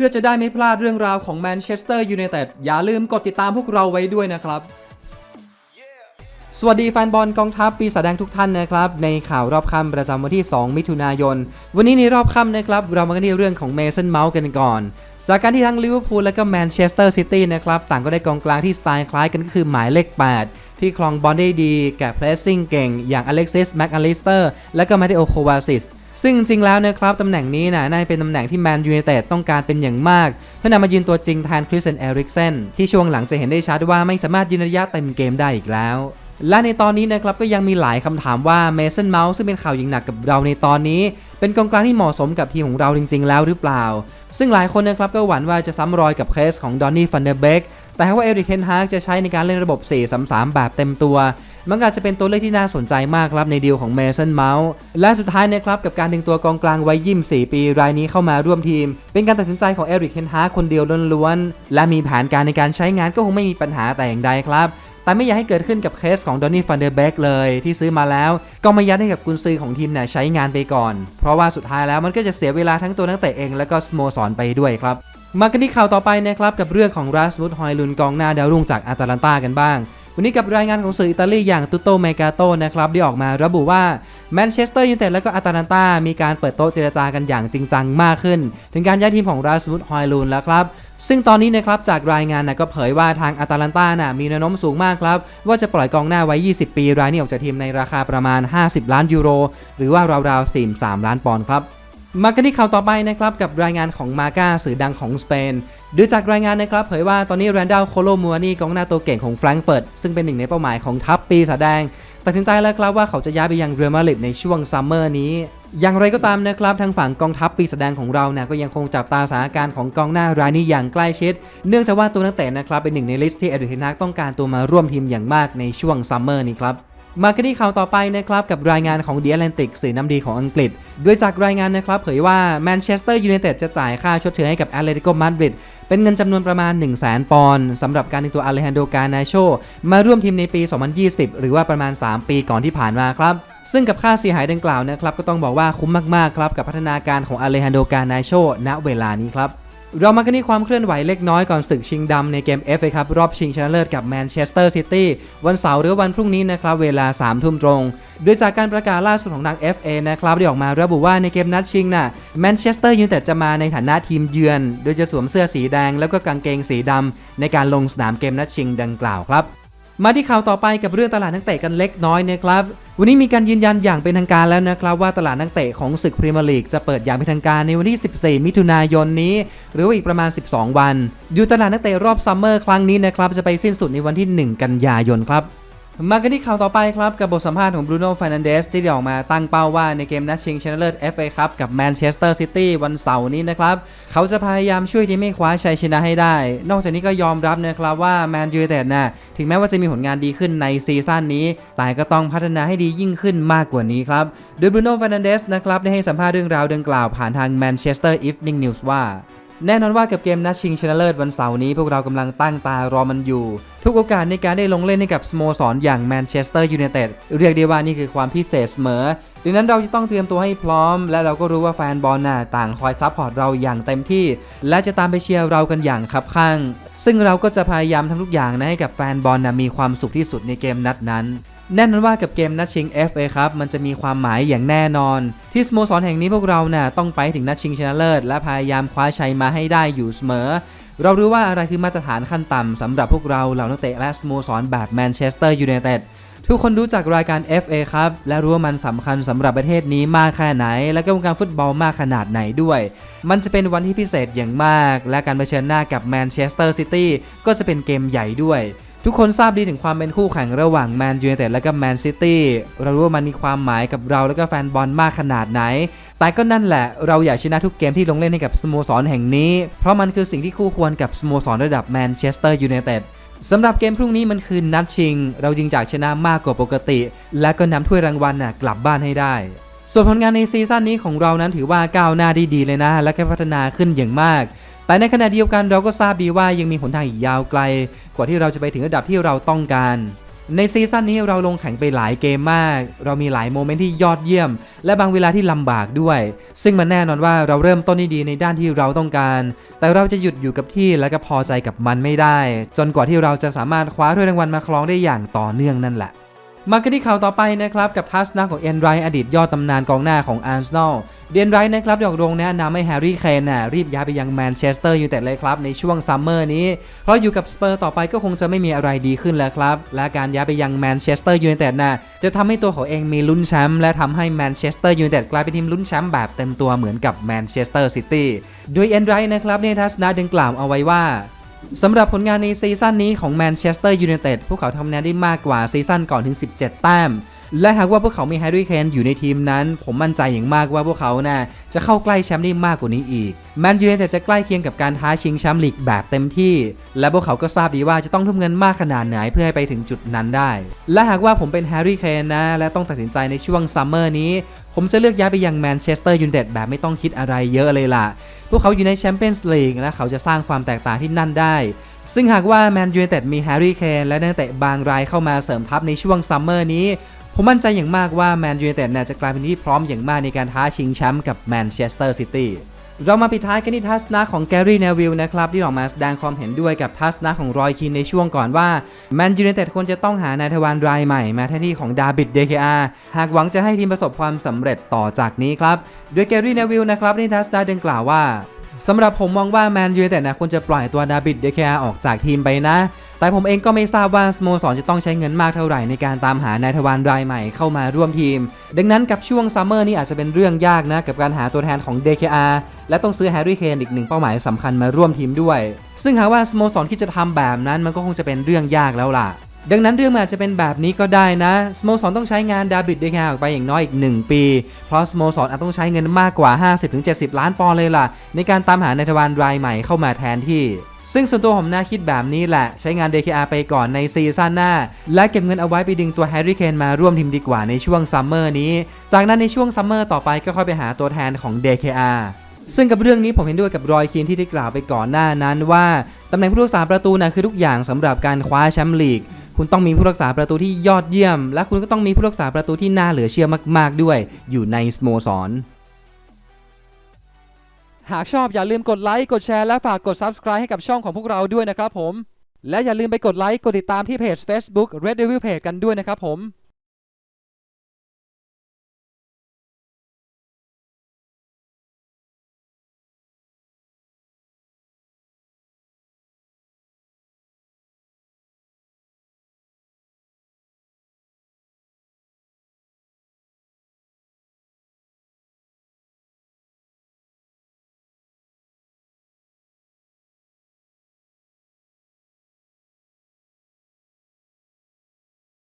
พื่อจะได้ไม่พลาดเรื่องราวของแมนเชสเตอร์ยูไนเต็ดอย่าลืมกดติดตามพวกเราไว้ด้วยนะครับ สวัสดีแฟนบอลกองทัพปีศาจแดงทุกท่านนะครับ ในข่าวรอบค่ำประจำวันที่ 2 มิถุนายน วันนี้ในรอบค่ำนะครับ เรามากันที่เรื่องของเมสันเมาส์กันก่อน จากการที่ทั้งลิเวอร์พูลและก็แมนเชสเตอร์ซิตี้นะครับต่างก็ได้กองกลางที่สไตล์คล้ายกันก็คือหมายเลข 8ที่คลองบอลได้ดีแกะเพรสซิ่งเก่ง อย่างอเล็กซิสแม็กอลิสเตอร์และก็มาติโอโควาซิส ซึ่งจริงแล้วนะครับตำแหน่งนี้นะน่าจะเป็นตำแหน่งที่แมนยูไนเต็ดต้องการเป็นอย่างมาก เพื่อนำมายืนตัวจริงแทนคริสเซนเอริกเซนที่ช่วงหลังจะเห็นได้ชัดว่าไม่สามารถยืนระยะเต็มเกมได้อีกแล้วและในตอนนี้นะครับก็ยังมีหลายคำถามว่าเมสันเมาส์ซึ่งเป็นข่าวยิงหนักกับเราในตอนนี้ เป็นกองกลางที่เหมาะสมกับทีมของเราจริง ๆ แล้วหรือเปล่า ซึ่งหลายคนนะครับก็หวั่นว่าจะซ้ำรอยกับเคสของดอนนี่ฟันเดอร์เบกแต่ว่าเอริกเทนฮากจะใช้ในการเล่นระบบ 4-3-3 แบบเต็มตัว มันก็อาจจะเป็นตัวเลือกที่น่าสนใจมากครับในดีลของเมสันเมาส์และสุดท้ายนะครับกับการดึงตัวกองกลางวัยยี่ส4ปีรายนี้เข้ามาร่วมทีม เป็นการตัดสินใจของเอริกเทนฮาคนเดียวล้วนๆและมีแผนการในการใช้งานก็คงไม่มีปัญหาแต่อย่างใดครับแต่ไม่อยากให้เกิดขึ้นกับเคสของดอนนี่ฟันเดอร์เบกเลยที่ซื้อมาแล้ว ก็ไม่ยัดให้กับกุนซือของทีมเนี่ยใช้งานไปก่อน เพราะว่าสุดท้ายแล้วมันก็จะเสียเวลาทั้งตัวนักเตะเองและก็สโมสรไปด้วยครับ มากันที่ข่าวต่อไปนะครับกับเรื่องของรัสมุดฮอยลุนกองหน้าดาวรุ่งจากอาตาลันตากันบ้าง วันนี้กับรายงานของสื่ออิตาลีอย่างตุโตเมกาโตนะครับได้ออกมาระบุว่าแมนเชสเตอร์ยูไนเต็ดและก็อาตาลันตามีการเปิดโต๊ะเจรจากันอย่างจริงจังมากขึ้น ถึงการย้ายทีมของรัสมุดฮอยลุนแล้วครับซึ่งตอนนี้นะครับจากรายงานนะก็เผยว่าทางอาตาลันตานะมีแนวโน้มสูงมากครับ ว่าจะปล่อยกองหน้าไว้ 20 ปี รายนี้ออกจากทีมในราคาประมาณ 50 ล้านยูโร หรือว่าราวๆ43 ล้านปอนด์ครับ มากันที่ข่าวต่อไปนะครับกับรายงานของมาก้าสื่อดังของสเปนโดยจากรายงานนะครับเผยว่าตอนนี้แรนดัลโคโลมัวนี่กองหน้าตัวเก่งของแฟรงก์เฟิร์ตซึ่งเป็นหนึ่งในเป้าหมายของทัพปีศาจแดงตัดสินใจแล้วครับว่าเขาจะย้ายไปยังเรอัลมาดริดในช่วงซัมเมอร์นี้ อย่างไรก็ตามนะครับทางฝั่งกองทัพปีศาจแดงของเราเนี่ยก็ยังคงจับตาสถานการณ์ของกองหน้ารายนี้อย่างใกล้ชิด เนื่องจากว่าตัวนักเตะนะครับเป็นหนึ่งในลิสต์ที่เอริกเทนฮากต้องการตัวมาร่วมทีมอย่างมากในช่วงซัมเมอร์นี้ครับ มากันที่ข่าวต่อไปนะครับกับรายงานของ The Atlantic สื่อน้ำดีของอังกฤษ ด้วยจากรายงานนะครับเผยว่าแมนเชสเตอร์ยูไนเต็ดจะจ่ายค่าชดเชยให้กับแอตเลติโกมาดริดเป็นเงินจำนวนประมาณ 1 0 0 0 0แปอนด์สำหรับการดึงตัวอาเลฮันโดกานาโช มาร่วมทีมในปี 2020 หรือว่าประมาณ 3 ปีก่อนที่ผ่านมาครับซึ่งกับค่าเสียหายดังกล่าวนะครับก็ต้องบอกว่าคุ้มมากๆครับกับพัฒนาการของอาเลฮันโดกานาโชณเวลานี้ครับ เรามากันที่ความเคลื่อนไหวเล็กน้อยก่อนศึกชิงดำในเกม FA ครับรอบชิงชนะเลิศกับแมนเชสเตอร์ซิตี้วันเสาร์หรือวันพรุ่งนี้นะครับเวลา 3 ทุ่มตรง โดยจากการประกาศล่าสุดของทาง FA นะครับได้ออกมาระบุว่าในเกมนัดชิงน่ะแมนเชสเตอร์ยูไนเต็ดจะมาในฐานะทีมเยือน โดยจะสวมเสื้อสีแดงแล้วก็กางเกงสีดำในการลงสนามเกมนัดชิงดังกล่าวครับ มาที่ข่าวต่อไปกับเรื่องตลาดนักเตะกันเล็กน้อยนะครับ วันนี้มีการยืนยันอย่างเป็นทางการแล้วนะครับว่าตลาดนักเตะของศึกพรีเมียร์ลีกจะเปิดอย่างเป็นทางการในวันที่ 14 มิถุนายนนี้ หรือว่าอีกประมาณ 12 วัน อยู่ตลาดนักเตะรอบซัมเมอร์ครั้งนี้นะครับจะไปสิ้นสุดในวันที่ 1 กันยายนครับ มากันที่ข่าวต่อไปครับ กับบทสัมภาษณ์ของบรูโน่ฟ r นันเดสที่ได้ออกมาตั้งเป้าว่าในเกมนัดชิงชนะเลิศ FA ครับกับแมนเชสเตอร์ซิตี้วันเสาร์นี้นะครับ เขาจะพยายามช่วยทีมให้คว้าชัยชนะให้ได้ นอกจากนี้ก็ยอมรับนะครับว่าแมนยูไนเต็ดนะถึงแม้ว่าจะมีผลงานดีขึ้นในซีซั่นนี้ แต่ก็ต้องพัฒนาให้ดียิ่งขึ้นมากกว่านี้ครับ โดยบรูโน่ฟ r นันเดสนะครับได้ให้สัมภาษณ์เรื่องราวดังกล่าวผ่านทาง Manchester Evening News ว่า แน่นอนว่ากับเกมนัดชิงชนะเลิศวันเสาร์นี้พวกเรากำลังตั้งตารอมันอยู่ ทุกโอกาสในการได้ลงเล่นให้กับสโมสรอย่างแมนเชสเตอร์ยูไนเต็ดเรียกได้ว่านี่คือความพิเศษเสมอ ดังนั้นเราจะต้องเตรียมตัวให้พร้อม และเราก็รู้ว่าแฟนบอลน่ะต่างคอยซัพพอร์ตเราอย่างเต็มที่ และจะตามไปเชียร์เรากันอย่างคับข้าง ซึ่งเราก็จะพยายามทำทุกอย่างนะให้กับแฟนบอลน่ะมีความสุขที่สุดในเกมนัดนั้น แน่นอนว่ากับเกมนัดชิง FA ครับมันจะมีความหมายอย่างแน่นอน ที่สโมสรแห่งนี้พวกเราน่ะต้องไปถึงนัดชิงชนะเลิศและพยายามคว้าชัยมาให้ได้อยู่เสมอ เรารู้ว่าอะไรคือมาตรฐานขั้นต่ำสำหรับพวกเราเหล่านักเตะและสโมสรแบบแมนเชสเตอร์ยูไนเต็ดทุกคนรู้จักรายการ FA ครับ และรู้ว่ามันสำคัญสำหรับประเทศนี้มากแค่ไหน และก็วงการฟุตบอลมากขนาดไหนด้วย มันจะเป็นวันที่พิเศษอย่างมาก และการเผชิญหน้ากับแมนเชสเตอร์ซิตี้ก็จะเป็นเกมใหญ่ด้วย ทุกคนทราบดีถึงความเป็นคู่แข่งระหว่างแมนยูไนเต็ดและก็แมนซิตี้เรารู้ว่ามันมีความหมายกับเราและก็แฟนบอลมากขนาดไหน แต่ก็นั่นแหละเราอยากชนะทุกเกมที่ลงเล่นให้กับสโมสรแห่งนี้ เพราะมันคือสิ่งที่คู่ควรกับสโมสรระดับแมนเชสเตอร์ยูไนเต็ดสำหรับเกมพรุ่งนี้มันคือนัดชิง เรายิงจากชนะมากกว่าปกติ และก็นำถ้วยรางวัลน่ะกลับบ้านให้ได้ ส่วนผลงานในซีซั่นนี้ของเรานั้นถือว่าก้าวหน้าได้ดีเลยนะ และก็พัฒนาขึ้นอย่างมาก แต่ในขณะเดียวกันเราก็ทราบดีว่ายังมีหนทางอีกยาวไกล กว่าที่เราจะไปถึงระดับที่เราต้องการ ในซีซั่นนี้เราลงแข่งไปหลายเกมมาก เรามีหลายโมเมนต์ที่ยอดเยี่ยม และบางเวลาที่ลำบากด้วย ซึ่งมันแน่นอนว่าเราเริ่มต้นได้ดีในด้านที่เราต้องการ แต่เราจะหยุดอยู่กับที่และก็พอใจกับมันไม่ได้ จนกว่าที่เราจะสามารถคว้าถ้วยรางวัลมาครองได้อย่างต่อเนื่องนั่นแหละ มากันที่ข่าวต่อไปนะครับกับทัศนะของเอ็นไรอดีตยอดตำนานกองหน้าของอาร์เซนอลเดียนไรนะครับหยอกโรงแนะนำให้แฮร์รี่เคนน่ะรีบย้ายไปยังแมนเชสเตอร์ยูไนเต็ดเลยครับในช่วงซัมเมอร์นี้ เพราะอยู่กับสเปอร์ต่อไปก็คงจะไม่มีอะไรดีขึ้นแล้วครับ และการย้ายไปยังแมนเชสเตอร์ยูไนเต็ดน่ะจะทำให้ตัวเขาเองมีลุ้นแชมป์และทำให้แมนเชสเตอร์ยูไนเต็ดกลายเป็นทีมลุ้นแชมป์แบบเต็มตัวเหมือนกับแมนเชสเตอร์ซิตี้โดยเอ็นไรนะครับในทัศนะดังกล่าวเอาไว้ว่า สำหรับผลงานในซีซั่นนี้ของแมนเชสเตอร์ยูไนเต็ดพวกเขาทำงานได้มากกว่าซีซั่นก่อนถึง 17 แต้ม และหากว่าพวกเขามีแฮร์รี่เคนอยู่ในทีมนั้น ผมมั่นใจอย่างมากว่าพวกเขาน่ะจะเข้าใกล้แชมป์ได้มากกว่านี้อีก แมนยูไนเต็ดจะใกล้เคียงกับการท้าชิงแชมป์ลีกแบบเต็มที่ และพวกเขาก็ทราบดีว่าจะต้องทุ่มเงินมากขนาดไหนเพื่อให้ไปถึงจุดนั้นได้ และหากว่าผมเป็นแฮร์รี่เคนนะ และต้องตัดสินใจในช่วงซัมเมอร์นี้ ผมจะเลือกย้ายไปยังแมนเชสเตอร์ยูไนเต็ดแบบไม่ต้องคิดอะไรเยอะเลยล่ะ พวกเขาอยู่ในแชมเปี้ยนส์ลีกและเขาจะสร้างความแตกต่างที่นั่นได้ ซึ่งหากว่าแมนยูเต็ดมีแฮร์รี่เคนและนักเตะบางรายเข้ามาเสริมทัพในช่วงซัมเมอร์นี้ ผมมั่นใจอย่างมากว่าแมนยูเต็ดจะกลายเป็นที่พร้อมอย่างมากในการท้าชิงแชมป์กับแมนเชสเตอร์ซิตี้ เรามาปิดท้ายกันที่ทัศนะของแกรี่เนวิลนะครับที่ออกมาแสดงความเห็นด้วยกับทัศนะของรอยคีนในช่วงก่อนว่าแมนยูเนเต็ดควรจะต้องหานายทวารรายใหม่มาแทนที่ของดาบิดเดคอาหากหวังจะให้ทีมประสบความสำเร็จต่อจากนี้ครับโดยแกรี่เนวิลนะครับในทัศนะดังกล่าวว่า สำหรับผมมองว่าแมนยูไนเต็ดนะควรจะปล่อยตัวดาบิดเดคอาออกจากทีมไปนะ แต่ผมเองก็ไม่ทราบว่าสโมสรจะต้องใช้เงินมากเท่าไหร่ในการตามหานายทวารรายใหม่เข้ามาร่วมทีม ดังนั้นกับช่วงซัมเมอร์นี้อาจจะเป็นเรื่องยากนะ กับการหาตัวแทนของ DKR และต้องซื้อแฮร์รี่เคนอีกหนึ่งเป้าหมายสำคัญมาร่วมทีมด้วย ซึ่งหากว่าสโมสรที่จะทำแบบนั้นมันก็คงจะเป็นเรื่องยากแล้วล่ะ ดังนั้นเรื่องมันอาจจะเป็นแบบนี้ก็ได้นะสโมสรต้องใช้งานดาบิดเดคาออกไปอย่างน้อยอีก 1 ปี เพราะสโมสรอาจต้องใช้เงินมากกว่า 50-70 ล้านปอนด์เลยล่ะ ในการตามหานายทวารรายใหม่เข้ามาแทนที่ซึ่งส่วนตัวผมน่าคิดแบบนี้แหละ ใช้งาน DKR ไปก่อนในซีซั่นหน้า และเก็บเงินเอาไว้ไปดึงตัวแฮร์รี่เคนมาร่วมทีมดีกว่าในช่วงซัมเมอร์นี้ จากนั้นในช่วงซัมเมอร์ต่อไปก็ค่อยไปหาตัวแทนของ DKR ซึ่งกับเรื่องนี้ผมเห็นด้วยกับรอยคีนที่ได้กล่าวไปก่อนหน้านั้นว่าตำแหน่งผู้รักษาประตูนะคือทุกอย่างสำหรับการคว้าแชมป์ลีก คุณต้องมีผู้รักษาประตูที่ยอดเยี่ยม และคุณก็ต้องมีผู้รักษาประตูที่น่าเหลือเชื่อมากๆด้วย อยู่ในสโมสร หากชอบอย่าลืมกดไลค์ กดแชร์ และฝากกด Subscribe ให้กับช่องของพวกเราด้วยนะครับผม และอย่าลืมไปกดไลค์ กดติดตามที่เพจ Facebook Red Devil Page กันด้วยนะครับผม